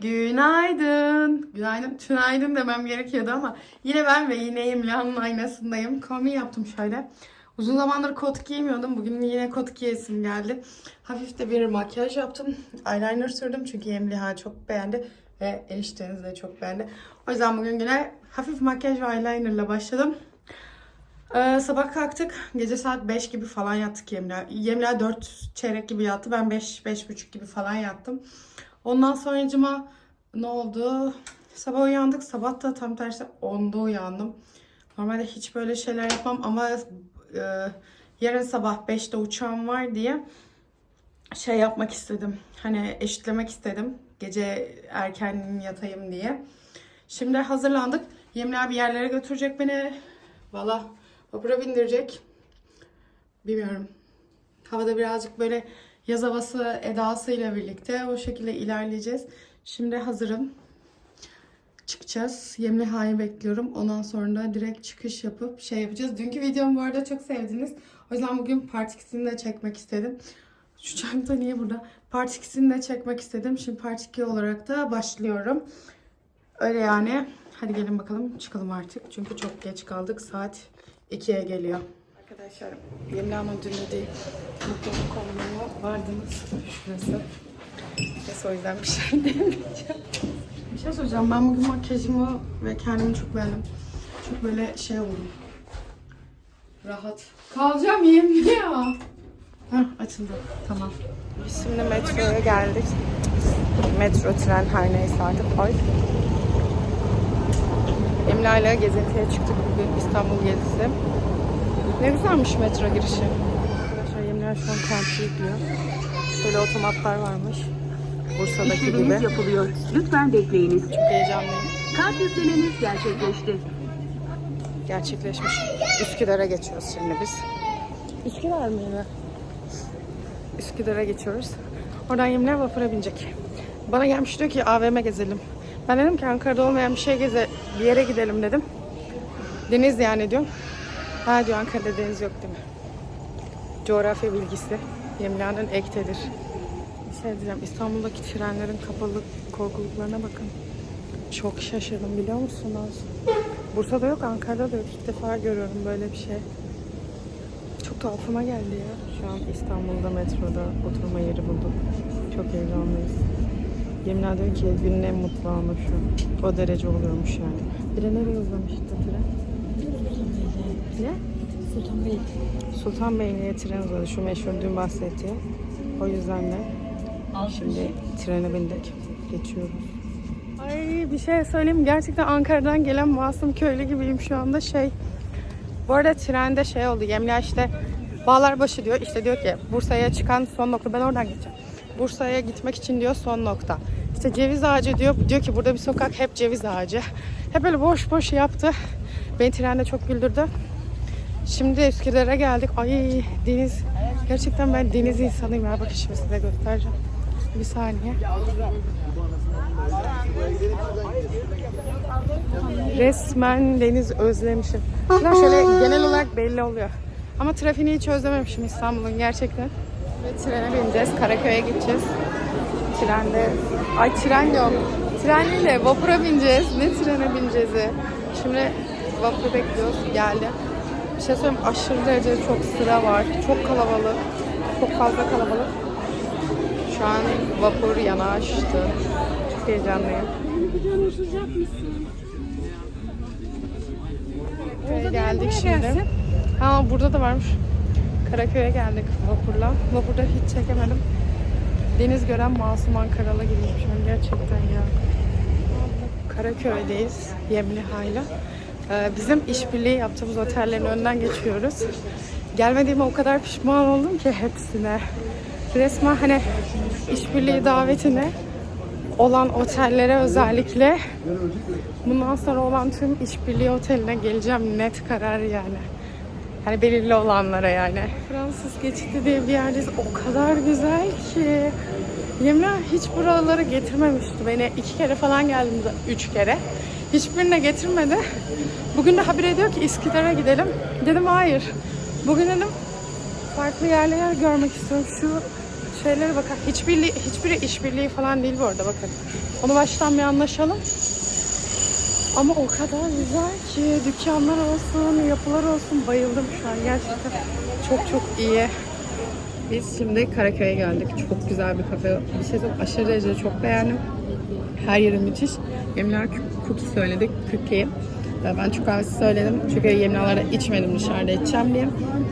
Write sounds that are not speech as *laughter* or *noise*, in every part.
Günaydın. Günaydın. Tünaydın demem gerekiyordu ama yine ben ve yine Emla'nın aynasındayım. Kombi yaptım şöyle. Uzun zamandır kot giymiyordum. Bugün yine kot giyesim geldi. Hafif de bir makyaj yaptım. Eyeliner sürdüm çünkü Emliha çok beğendi. Ve enişteniz de çok beğendi. O yüzden bugün yine hafif makyaj ve eyelinerla başladım. Ee, sabah kalktık. Gece saat 5 gibi falan yattık Yemla. Yemla 4 çeyrek gibi yattı. Ben 5 5.30 gibi falan yattım. Ondan sonracıma ne oldu? Sabah uyandık. Sabah da tam tersi 10'da uyandım. Normalde hiç böyle şeyler yapmam ama e, yarın sabah 5'te uçağım var diye şey yapmak istedim. Hani eşitlemek istedim. Gece erken yatayım diye. Şimdi hazırlandık. Yemla bir yerlere götürecek beni. Valla vapura bindirecek. Bilmiyorum. Havada birazcık böyle yaz havası edasıyla birlikte o şekilde ilerleyeceğiz. Şimdi hazırım. Çıkacağız. Yemliha'yı bekliyorum. Ondan sonra da direkt çıkış yapıp şey yapacağız. Dünkü videomu bu arada çok sevdiniz. O yüzden bugün part 2'sini de çekmek istedim. Şu çanta niye burada? Part 2'sini de çekmek istedim. Şimdi part 2 olarak da başlıyorum. Öyle yani. Hadi gelin bakalım çıkalım artık. Çünkü çok geç kaldık. Saat 2'ye geliyor. Arkadaşlar Yemla'nın dünü değil. Mutluluk konumuna vardınız. Şurası. Neyse o yüzden bir şey *laughs* demeyeceğim. Bir şey söyleyeceğim. Ben bugün makyajımı ve kendimi çok beğendim. Çok böyle şey oldum. Rahat. Kalacağım Yemla. Heh, açıldı. Tamam. Biz şimdi metroya geldik. Metro, tren her neyse artık. Ay. Emla ile gezintiye çıktık bugün İstanbul gezisi. Ne güzelmiş metro girişi. Arkadaşlar Emla şu an kartı yüklüyor. Şöyle otomatlar varmış. Bursa'daki gibi. İşleminiz yapılıyor. Lütfen bekleyiniz. Çok heyecanlıyım. Kart yüklemeniz gerçekleşti. Gerçekleşmiş. Üsküdar'a geçiyoruz şimdi biz. Üsküdar mı yine? Üsküdar'a geçiyoruz. Oradan Yemler vapura binecek. Bana gelmiş diyor ki AVM gezelim. Ben dedim ki Ankara'da olmayan bir şey geze, bir yere gidelim dedim. Deniz yani diyorum. Ha diyor Ankara'da deniz yok değil mi? Coğrafya bilgisi. Yemla'nın ektedir. Şey diyeceğim. İstanbul'daki trenlerin kapalı korkuluklarına bakın. Çok şaşırdım biliyor musunuz? Bursa'da yok, Ankara'da da yok. İlk defa görüyorum böyle bir şey. Çok tuhafıma geldi ya. Şu an İstanbul'da metroda oturma yeri bulduk. Çok heyecanlıyız. Yemin ediyorum ki günün en mutlu anı şu. O derece oluyormuş yani. Bir de nereye uzamıştı tren? Ne? Sultanbeyli. Sultanbeyli'ye tren uzadı. Şu meşhur dün bahsettiği. O yüzden de şimdi trene bindik. Geçiyoruz. Ay bir şey söyleyeyim. Gerçekten Ankara'dan gelen masum köylü gibiyim şu anda şey. Bu arada trende şey oldu. Yemla işte Bağlarbaşı diyor. İşte diyor ki Bursa'ya çıkan son nokta. Ben oradan geçeceğim. Bursa'ya gitmek için diyor son nokta. İşte ceviz ağacı diyor. Diyor ki burada bir sokak hep ceviz ağacı. Hep böyle boş boş yaptı. Beni trende çok güldürdü. Şimdi Üsküdar'a geldik. Ay deniz. Gerçekten ben deniz insanıyım. Bakın şimdi size göstereceğim. Bir saniye. Resmen deniz özlemişim. Şuradan şöyle genel olarak belli oluyor. Ama trafiğini hiç özlememişim İstanbul'un gerçekten. Ve trene bineceğiz. Karaköy'e gideceğiz. Trende. Ay tren yok. Tren değil de vapura bineceğiz. Ne trene bineceğiz? Şimdi vapuru bekliyoruz. Geldi. Bir şey söyleyeyim aşırı derecede çok sıra var. Çok kalabalık. Çok fazla kalabalık. Şu an vapur yanaştı. Çok heyecanlıyım. Karaköye geldik şimdi. Ha burada da varmış. Karaköy'e geldik vapurla. Vapurda hiç çekemedim. Deniz gören masum Ankaralı gibiyim şu an gerçekten ya. Karaköy'deyiz Yemliha'yla. Ee, bizim işbirliği yaptığımız otellerin önünden geçiyoruz. Gelmediğime o kadar pişman oldum ki hepsine. Resmen hani işbirliği davetine olan otellere özellikle bundan sonra olan tüm işbirliği oteline geleceğim net karar yani. Hani belirli olanlara yani. Fransız geçidi diye bir yerdeyiz. O kadar güzel ki. Yemin hiç buraları getirmemişti. Beni iki kere falan geldim. Üç kere. Hiçbirine getirmedi. Bugün de habire diyor ki İsküdar'a gidelim. Dedim hayır. Bugün dedim farklı yerler görmek istiyorum. Şu şeylere bakın. Hiçbiri, hiçbiri işbirliği falan değil bu arada bakın. Onu baştan bir anlaşalım. Ama o kadar güzel ki dükkanlar olsun, yapılar olsun bayıldım şu an gerçekten. Çok çok iyi. Biz şimdi Karaköy'e geldik. Çok güzel bir kafe. Bir şey söyleyeyim, aşırı derecede çok beğendim. Her yeri müthiş. Yemler cookie söyledik, cookie. Ve Ben Türk kahvesi söyledim. Çünkü yemlalarda içmedim dışarıda içeceğim diye.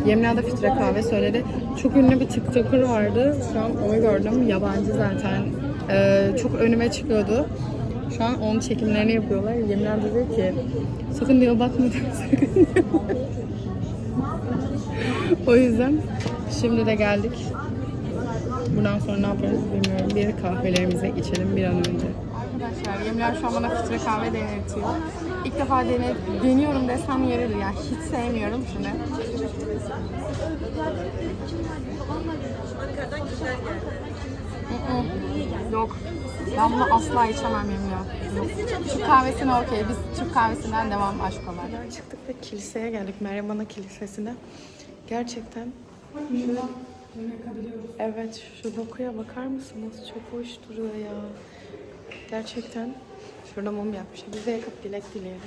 Yemla da filtre kahve söyledi. Çok ünlü bir TikToker vardı. Şu an onu gördüm. Yabancı zaten. Ee, çok önüme çıkıyordu. Şu an onun çekimlerini yapıyorlar. Yemla da ki sakın diyor bakma *laughs* sakın *laughs* o yüzden şimdi de geldik. Buradan sonra ne yaparız bilmiyorum. Bir kahvelerimizi içelim bir an önce. Arkadaşlar Yemler şu an bana filtre kahve denetiyor. İlk defa dene, deniyorum desem yeridir ya. Hiç sevmiyorum şunu. Yok. Ben bunu asla içemem Yemler. Yok. Türk kahvesine okey. Biz Türk kahvesinden devam aşkolar. Çıktık ve kiliseye geldik. Meryem Ana Kilisesi'ne. Gerçekten Evet, şu dokuya bakar mısınız? Çok hoş duruyor ya. Gerçekten şurada mum yapmışlar. Bize yakıp dilek dileyelim.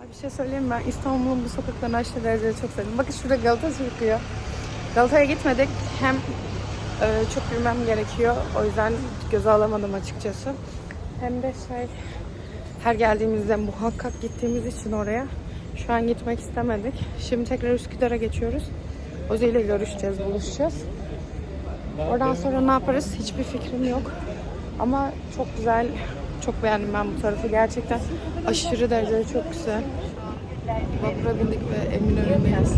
Ay bir şey söyleyeyim mi? ben İstanbul'un bu sokaklarını aşırı derecede çok sevdim. Bakın şurada Galata çıkıyor. Galata'ya gitmedik. Hem e, çok yürümem gerekiyor. O yüzden göze alamadım açıkçası. Hem de şey her geldiğimizde muhakkak gittiğimiz için oraya şu an gitmek istemedik. Şimdi tekrar Üsküdar'a geçiyoruz. Ozi ile görüşeceğiz, buluşacağız. Oradan sonra ne yaparız hiçbir fikrim yok. Ama çok güzel, çok beğendim ben bu tarafı. Gerçekten aşırı derecede çok güzel. Vapura bindik ve Eminönü'ndeyiz.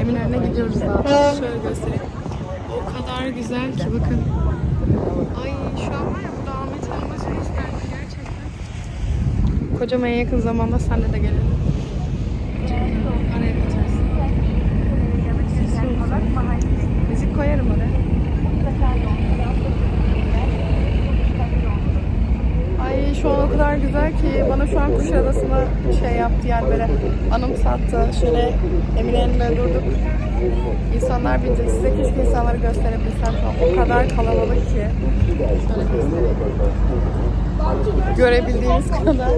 Eminönü'ne gidiyoruz daha. Şöyle göstereyim. O kadar güzel ki bakın. Ay şu an var ya burada Ahmet Hanım'ın gösterdi gerçekten. Kocam en yakın zamanda senle de gelelim. Araya kaçarsın. Müzik koyarım oraya. Şu an o kadar güzel ki bana şu an Kuşadası'na şey yaptı yani böyle anımsattı. Şöyle Eminönü'nde durduk. İnsanlar binecek. Size keşke insanları gösterebilsem şu an. O kadar kalabalık ki. Şöyle göstereyim. Görebildiğiniz kadar.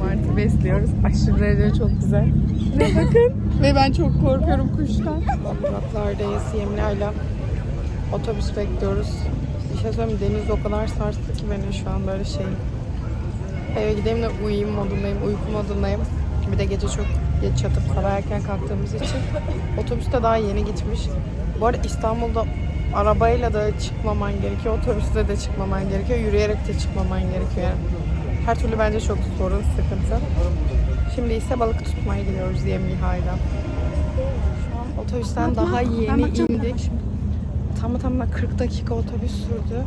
Martı besliyoruz. Aşırı derecede çok güzel. Ve bakın. Ve ben çok korkuyorum kuştan. Uzaklardayız Yemla'yla. Otobüs bekliyoruz. Şey söyleyeyim? Deniz o kadar sarstı ki beni şu an böyle şey. Eve gideyim de uyuyayım modundayım, uyku modundayım. Bir de gece çok geç yatıp sabah erken kalktığımız için otobüs de daha yeni gitmiş. Bu arada İstanbul'da arabayla da çıkmaman gerekiyor, otobüste de çıkmaman gerekiyor, yürüyerek de çıkmaman gerekiyor yani. Her türlü bence çok sorun, sıkıntı. Şimdi ise balık tutmaya gidiyoruz Yemliha'yla. Şu an otobüsten daha yeni indik. Tamı tamına 40 dakika otobüs sürdü.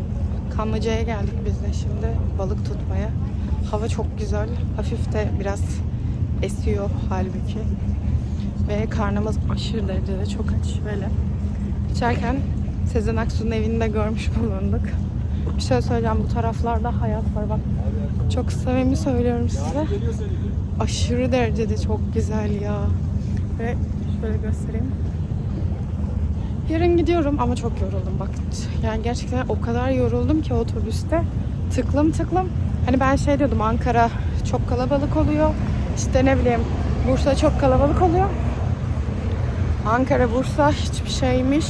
Kanlıca'ya geldik biz de şimdi balık tutmaya. Hava çok güzel. Hafif de biraz esiyor halbuki. Ve karnımız aşırı derecede çok aç böyle. İçerken Sezen Aksu'nun evini de görmüş bulunduk. Bir şey söyleyeceğim bu taraflarda hayat var bak. Çok samimi söylüyorum size. Aşırı derecede çok güzel ya. Ve şöyle göstereyim. Yarın gidiyorum ama çok yoruldum bak. Yani gerçekten o kadar yoruldum ki otobüste. Tıklım tıklım. Hani ben şey diyordum Ankara çok kalabalık oluyor. İşte ne bileyim Bursa çok kalabalık oluyor. Ankara, Bursa hiçbir şeymiş.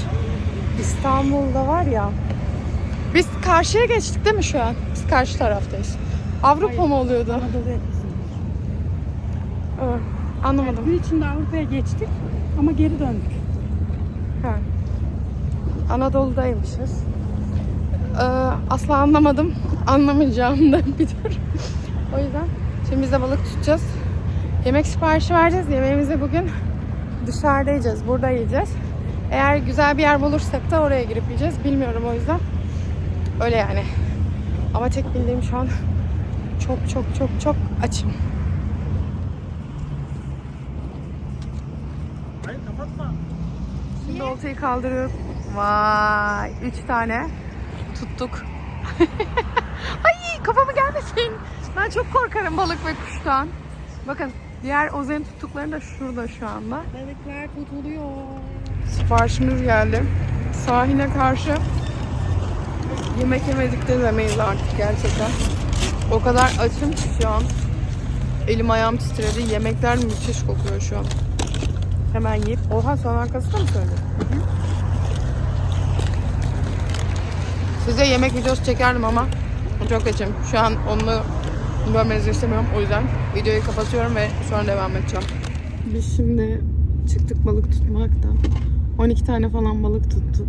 İstanbul'da var ya. Biz karşıya geçtik değil mi şu an? Biz karşı taraftayız. Avrupa mı oluyordu? Anadolu yakasın. Ee, anlamadım. Gün içinde Avrupa'ya geçtik ama geri döndük. Anadolu'daymışız. Ee, asla anlamadım. Anlamayacağım da *laughs* bir dur. o yüzden şimdi biz de balık tutacağız. Yemek siparişi vereceğiz. Yemeğimizi bugün dışarıda yiyeceğiz. Burada yiyeceğiz. Eğer güzel bir yer bulursak da oraya girip yiyeceğiz. Bilmiyorum o yüzden. Öyle yani. Ama tek bildiğim şu an çok çok çok çok açım. Şimdi oltayı kaldırıyoruz. Vay, üç tane tuttuk. *laughs* Ay kafamı gelmesin. Ben çok korkarım balık ve kuştan. Bakın diğer Ozen'in tuttukları da şurada şu anda. Balıklar tutuluyor. Siparişimiz geldi. Sahile karşı Yemek yemedik de demeyiz artık gerçekten. O kadar açım ki şu an. Elim ayağım titredi. Yemekler müthiş kokuyor şu an. Hemen yiyip. Oha son arkasında mı söyledin? Size yemek videosu çekerdim ama çok açım. Şu an onu görmenizi istemiyorum. O yüzden videoyu kapatıyorum ve sonra devam edeceğim. Biz şimdi çıktık balık tutmaktan. 12 tane falan balık tuttuk.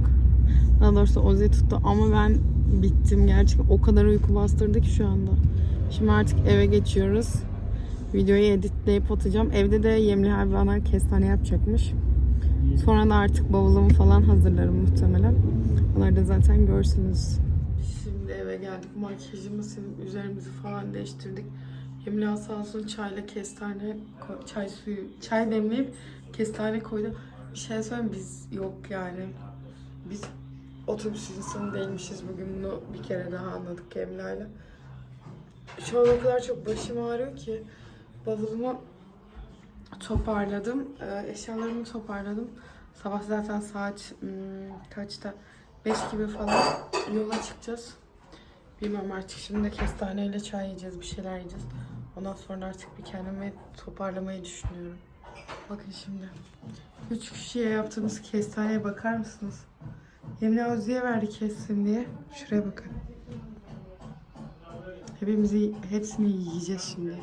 Daha doğrusu Ozi tuttu ama ben bittim gerçekten. O kadar uyku bastırdı ki şu anda. Şimdi artık eve geçiyoruz. Videoyu editleyip atacağım. Evde de yemli hayvanlar kestane yapacakmış. Sonra da artık bavulumu falan hazırlarım muhtemelen. Onları da zaten görsünüz. Şimdi eve geldik. Makyajımı silip üzerimizi falan değiştirdik. Emla sağ çayla kestane, çay suyu, çay demleyip kestane koydu. Bir şey söyleyeyim biz yok yani. Biz otobüs insanı değilmişiz bugün bunu bir kere daha anladık Emla'yla. Şu an o kadar çok başım ağrıyor ki bavulumu toparladım. Ee, eşyalarımı toparladım. Sabah zaten saat hmm, kaçta? 5 gibi falan yola çıkacağız. Bilmiyorum artık şimdi de kestaneyle çay yiyeceğiz, bir şeyler yiyeceğiz. Ondan sonra artık bir kendimi toparlamayı düşünüyorum. Bakın şimdi. Üç kişiye yaptığımız kestaneye bakar mısınız? Yemine Özlü'ye verdi kessin diye. Şuraya bakın. Hepimizi, hepsini yiyeceğiz şimdi.